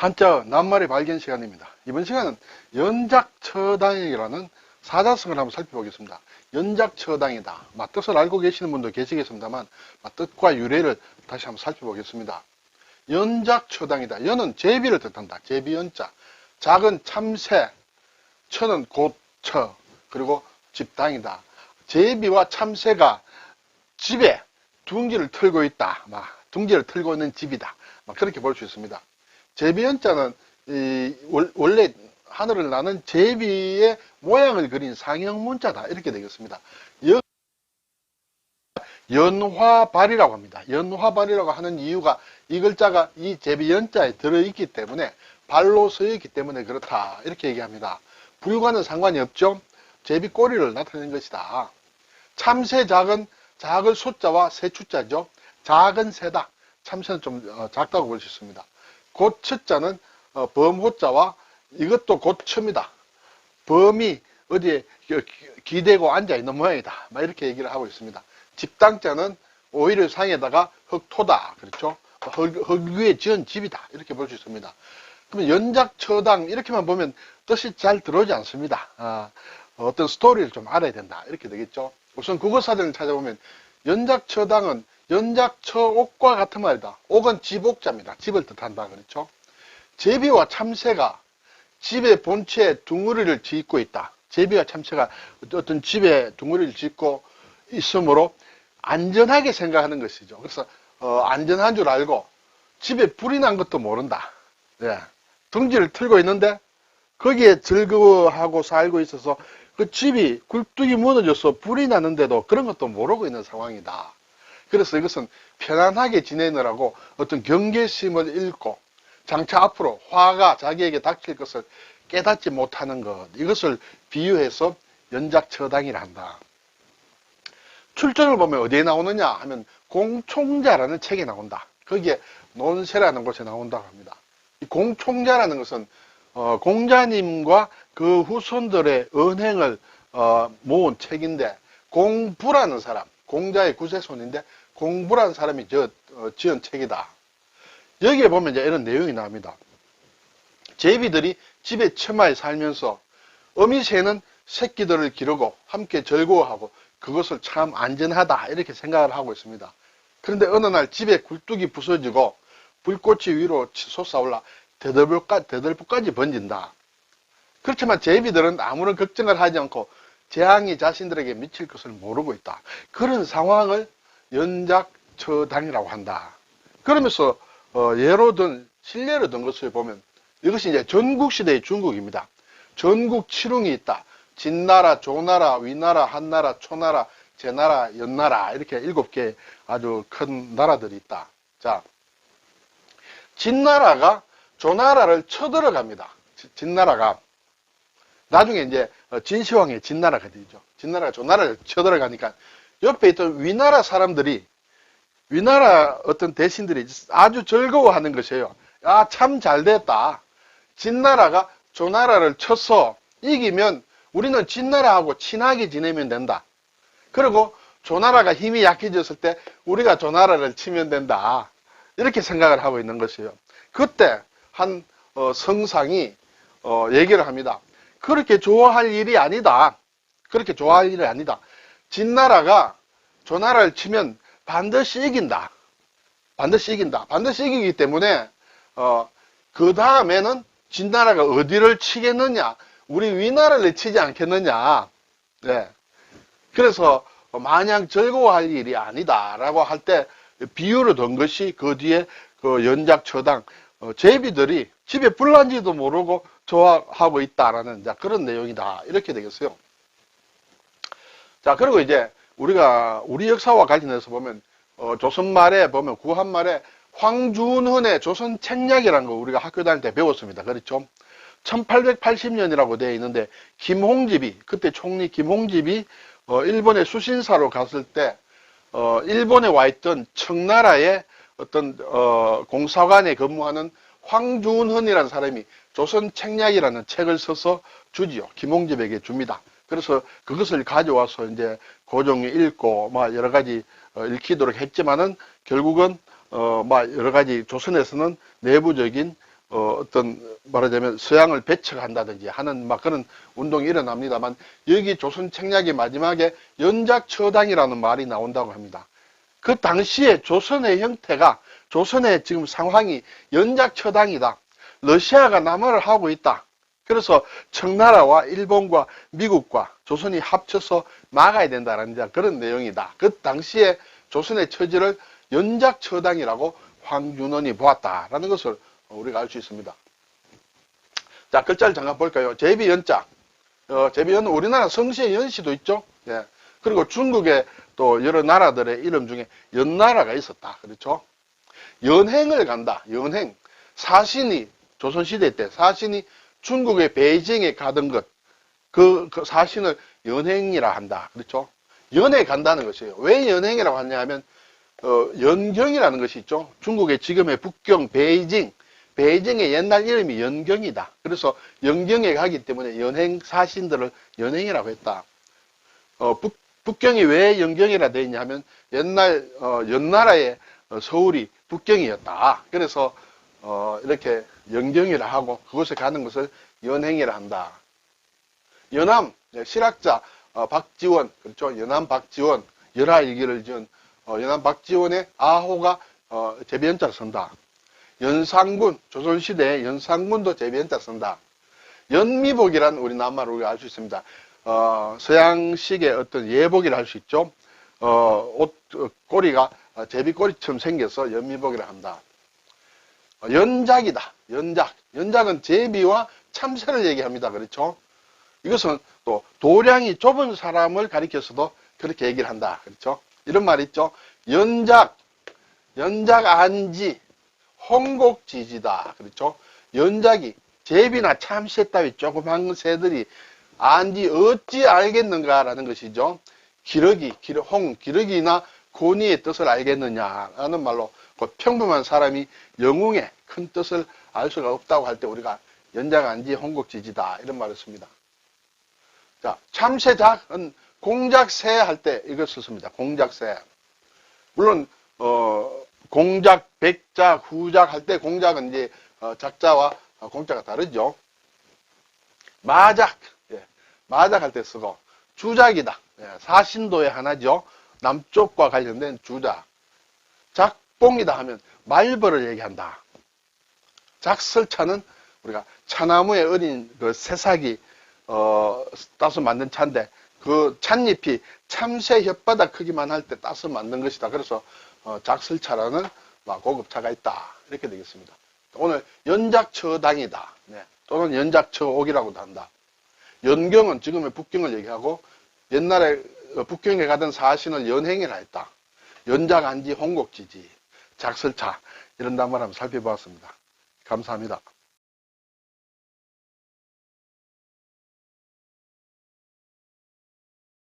한자 낱말의 발견 시간입니다. 이번 시간은 연작처당이라는 사자성을 한번 살펴보겠습니다. 연작처당이다. 막 뜻을 알고 계시는 분도 계시겠습니다만 막 뜻과 유래를 다시 한번 살펴보겠습니다. 연작처당이다. 연은 제비를 뜻한다. 제비연자. 작은 참새, 처는 곧처, 그리고 집당이다. 제비와 참새가 집에 둥지를 틀고 있다. 막 둥지를 틀고 있는 집이다. 막 그렇게 볼 수 있습니다. 제비연자는 이 월- 원래 하늘을 나는 제비의 모양을 그린 상형 문자다. 이렇게 되겠습니다. 연- 연화발이라고 합니다. 연화발이라고 하는 이유가 이 글자가 이 제비연자에 들어있기 때문에 발로 쓰였기 때문에 그렇다. 이렇게 얘기합니다. 불과는 상관이 없죠. 제비 꼬리를 나타내는 것이다. 참새 작은 작을 숫자와 세추자죠. 작은 새다. 참새는 좀 어, 작다고 볼 수 있습니다. 곧처자는 어, 범호자와 이것도 곧처입니다. 범이 어디에 기- 기대고 앉아 있는 모양이다. 막 이렇게 얘기를 하고 있습니다. 집당자는 오히려 상에다가 흑토다. 그렇죠? 흙, 흙 위에 지은 집이다. 이렇게 볼 수 있습니다. 그러면 연작처당 이렇게만 보면 뜻이 잘 들어오지 않습니다. 아, 어떤 스토리를 좀 알아야 된다. 이렇게 되겠죠. 우선 국어사전을 찾아보면 연작처당은 연작처 옥과 같은 말이다. 옥은 집옥자입니다. 집을 뜻한다. 그렇죠? 제비와 참새가 집의 본체에 둥어리를 짓고 있다. 제비와 참새가 어떤 집에 둥어리를 짓고 있으므로 안전하게 생각하는 것이죠. 그래서 어, 안전한 줄 알고 집에 불이 난 것도 모른다. 예. 둥지를 틀고 있는데 거기에 즐거워하고 살고 있어서 그 집이 굴뚝이 무너져서 불이 나는데도 그런 것도 모르고 있는 상황이다. 그래서 이것은 편안하게 지내느라고 어떤 경계심을 잃고 장차 앞으로 화가 자기에게 닥칠 것을 깨닫지 못하는 것 이것을 비유해서 연작처당이라 한다. 출전을 보면 어디에 나오느냐 하면 공총자라는 책에 나온다. 거기에 논세라는 곳에 나온다고 합니다. 이 공총자라는 것은 어, 공자님과 그 후손들의 언행을 어, 모은 책인데 공부라는 사람, 공자의 구세손인데 공부라는 사람이 저, 어, 지은 책이다. 여기에 보면 이제 이런 내용이 나옵니다. 제비들이 집에 처마에 살면서 어미새는 새끼들을 기르고 함께 즐거워하고 그것을 참 안전하다 이렇게 생각을 하고 있습니다. 그런데 어느 날 집에 굴뚝이 부서지고 불꽃이 위로 솟아올라 대들보까지 번진다. 그렇지만 제비들은 아무런 걱정을 하지 않고 재앙이 자신들에게 미칠 것을 모르고 있다. 그런 상황을 연작처당이라고 한다. 그러면서 어, 예로 든 실례로 든 것을 보면 이것이 이제 전국시대의 중국입니다. 전국 칠웅이 있다. 진나라, 조나라, 위나라, 한나라, 초나라, 제나라, 연나라 이렇게 일곱 개 아주 큰 나라들이 있다. 자, 진나라가 조나라를 쳐들어갑니다. 지- 진나라가 나중에 이제 어, 진시황의 진나라가 되죠. 진나라가 조나라를 쳐들어가니까 옆에 있던 위나라 사람들이 위나라 어떤 대신들이 아주 즐거워하는 것이에요. 아, 참 잘 됐다. 진나라가 조나라를 쳐서 이기면 우리는 진나라하고 친하게 지내면 된다. 그리고 조나라가 힘이 약해졌을 때 우리가 조나라를 치면 된다. 이렇게 생각을 하고 있는 것이에요. 그때 한 어, 성상이 어, 얘기를 합니다. 그렇게 좋아할 일이 아니다. 그렇게 좋아할 일이 아니다. 진나라가 조나라를 치면 반드시 이긴다. 반드시 이긴다. 반드시 이기기 때문에 어, 그 다음에는 진나라가 어디를 치겠느냐? 우리 위나라를 치지 않겠느냐? 네. 그래서 마냥 즐거워할 일이 아니다라고 할 때 비유를 든 것이 그 뒤에 그 연작처당 어, 제비들이 집에 불난지도 모르고 좋아하고 있다라는 자, 그런 내용이다 이렇게 되겠어요. 자 그리고 이제 우리가 우리 역사와 관련해서 보면 어, 조선 말에 보면 구한 말에 황준헌의 조선 책략이라는 거 우리가 학교 다닐 때 배웠습니다. 그렇죠? 1880년이라고 되어 있는데 김홍집이 그때 총리 김홍집이 어, 일본의 수신사로 갔을 때 어, 일본에 와 있던 청나라의 어떤 어, 공사관에 근무하는 황준헌이라는 사람이 조선 책략이라는 책을 써서 주지요. 김홍집에게 줍니다. 그래서 그것을 가져와서 이제 고종이 읽고 막 여러 가지 어, 읽히도록 했지만은 결국은 어, 막 여러 가지 조선에서는 내부적인 어, 떤 말하자면 서양을 배척한다든지 하는 막 그런 운동이 일어납니다만 여기 조선 책략의 마지막에 연작처당이라는 말이 나온다고 합니다. 그 당시에 조선의 형태가 조선의 지금 상황이 연작처당이다. 러시아가 남하를 하고 있다. 그래서 청나라와 일본과 미국과 조선이 합쳐서 막아야 된다는 그런 내용이다. 그 당시에 조선의 처지를 연작처당이라고 황준원이 보았다라는 것을 우리가 알 수 있습니다. 자, 글자를 잠깐 볼까요? 제비 연자. 어, 제비 연, 우리나라 성시의 연시도 있죠? 예. 그리고 중국의 또 여러 나라들의 이름 중에 연나라가 있었다. 그렇죠? 연행을 간다. 연행. 사신이, 조선시대 때 사신이 중국의 베이징에 가던 것, 그, 그 사신을 연행이라 한다. 그렇죠? 연에 간다는 것이에요. 왜 연행이라고 하냐 하면, 어, 연경이라는 것이 있죠. 중국의 지금의 북경, 베이징, 베이징의 옛날 이름이 연경이다. 그래서 연경에 가기 때문에 연행 사신들을 연행이라고 했다. 어, 북, 북경이 왜 연경이라 되어 있냐 하면 옛날 어, 연나라의 어, 서울이 북경이었다. 그래서 어, 이렇게 연경이라 하고 그곳에 가는 것을 연행이라 한다. 연암 네, 실학자 어, 박지원 그렇죠. 연암 박지원 열하일기를 지은 어, 연암 박지원의 아호가 어, 제비연자를 쓴다. 연상군 조선시대에 연상군도 제비연자 쓴다. 연미복이란 우리 낱말을 우리가 알 수 있습니다. 어, 서양식의 어떤 예복이라 할 수 있죠. 어, 옷 어, 꼬리가 어, 제비꼬리처럼 생겨서 연미복이라 한다. 어, 연작이다. 연작. 연작은 제비와 참새를 얘기합니다. 그렇죠? 이것은 또 도량이 좁은 사람을 가리켜서도 그렇게 얘기를 한다. 그렇죠? 이런 말 있죠? 연작, 연작 안지, 홍곡지지다. 그렇죠? 연작이 제비나 참새 따위 조그만 새들이 안지 어찌 알겠는가라는 것이죠. 기러기, 기러, 홍, 기러기나 고니의 뜻을 알겠느냐라는 말로 그 평범한 사람이 영웅의 큰 뜻을 알 수가 없다고 할 때 우리가 연작 안지 홍곡지지다 이런 말을 씁니다. 자, 참새작은 공작새 할 때 이것을 씁니다. 공작새. 물론 어, 공작, 백작, 후작 할 때 공작은 이제 어, 작자와 어, 공자가 다르죠. 마작, 예, 마작 할 때 쓰고 주작이다. 예, 사신도의 하나죠. 남쪽과 관련된 주작. 작 봉이다 하면 말벌을 얘기한다. 작설차는 우리가 차나무에 어린 그 새싹이 어, 따서 만든 차인데 그 찻잎이 참새 혓바닥 크기만 할 때 따서 만든 것이다. 그래서 어, 작설차라는 막 고급차가 있다. 이렇게 되겠습니다. 오늘 연작처당이다. 네. 또는 연작처옥이라고도 한다. 연경은 지금의 북경을 얘기하고 옛날에 어, 북경에 가던 사신을 연행이라 했다. 연작안지 홍곡지지, 작설차 이런 단말 한번 살펴보았습니다. 감사합니다.